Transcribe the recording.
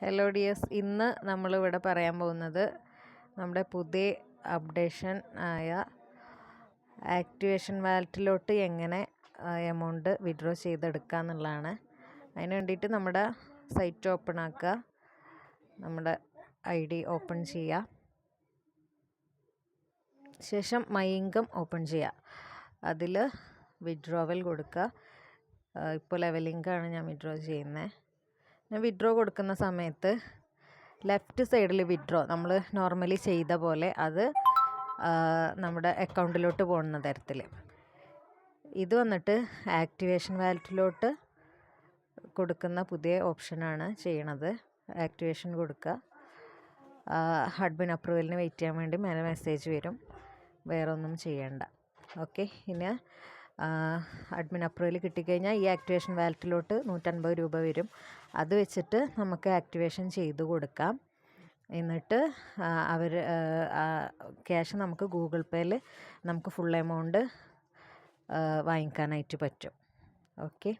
Hello dears ഇന്ന് നമ്മളിവിടെ പറയാൻ പോകുന്നത് നമ്മുടെ പുതിയ അപ്ഡേഷൻ ആയ ആക്ടിവേഷൻ വാലറ്റിലോട്ട് എങ്ങനെ എമൗണ്ട് വിഡ്രോ ചെയ്തെടുക്കുക എന്നുള്ളതാണ്. അതിന് വേണ്ടിയിട്ട് നമ്മുടെ സൈറ്റ് ഓപ്പൺ ആക്കുക നമ്മുടെ ഐ ഡി ഓപ്പൺ ചെയ്യുക. ശേഷം മൈ ഇൻകം ഓപ്പൺ ചെയ്യുക. അതിൽ വിഡ്രോവൽ കൊടുക്കുക. ഇപ്പോൾ ലെവലിങ്കാണ് ഞാൻ വിഡ്രോ ചെയ്യുന്നത് ഞാൻ വിഡ്രോ കൊടുക്കുന്ന സമയത്ത് ലെഫ്റ്റ് സൈഡിൽ വിഡ്രോ നമ്മൾ നോർമലി ചെയ്ത പോലെ അത് നമ്മുടെ അക്കൗണ്ടിലോട്ട് പോകുന്ന തരത്തിൽ ഇത് വന്നിട്ട് ആക്ടിവേഷൻ വാലറ്റിലോട്ട് കൊടുക്കുന്ന പുതിയ ഓപ്ഷനാണ് ചെയ്യണത്. ആക്ടിവേഷൻ കൊടുക്കുക ഹഡ്ബിൻ അപ്രൂവലിന് വെയിറ്റ് ചെയ്യാൻ വേണ്ടി മേലെ മെസ്സേജ് വരും. വേറൊന്നും ചെയ്യണ്ട. ഓക്കെ ഇനി അഡ്മിൻ അപ്രൂവൽ കിട്ടിക്കഴിഞ്ഞാൽ ഈ ആക്ടിവേഷൻ വാലറ്റിലോട്ട് നൂറ്റൻപത് രൂപ വരും. അത് വെച്ചിട്ട് നമുക്ക് ആക്ടിവേഷൻ ചെയ്ത് കൊടുക്കാം. എന്നിട്ട് അവർ ക്യാഷ് നമുക്ക് ഗൂഗിൾ പേയിൽ നമുക്ക് ഫുൾ എമൗണ്ട് വാങ്ങിക്കാനായിട്ട് പറ്റും. ഓക്കെ